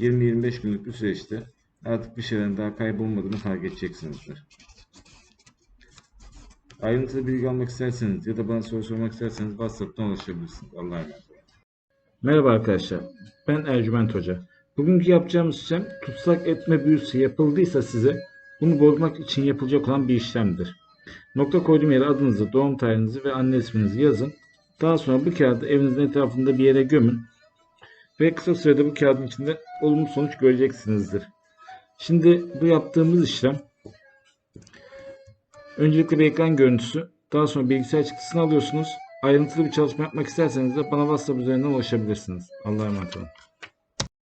20-25 günlük bir süreçte artık bir şeylerin daha kaybolmadığını fark edeceksinizdir. Ayrıntılı bilgi almak isterseniz ya da bana soru sormak isterseniz WhatsApp'tan ulaşabilirsiniz. Allah'a emanet olun. Merhaba arkadaşlar. Ben Ercüment Hoca. Bugünkü yapacağımız işlem tutsak etme büyüsü yapıldıysa size bunu bozmak için yapılacak olan bir işlemdir. Nokta koyduğum yere adınızı, doğum tarihinizi ve anne isminizi yazın. Daha sonra bu kağıdı evinizin etrafında bir yere gömün. Ve kısa sürede bu kağıdın içinde olumlu sonuç göreceksinizdir. Şimdi bu yaptığımız işlem öncelikle bir ekran görüntüsü, daha sonra bilgisayar çıktısını alıyorsunuz. Ayrıntılı bir çalışma yapmak isterseniz de bana WhatsApp üzerinden ulaşabilirsiniz. Allah'a emanet olun.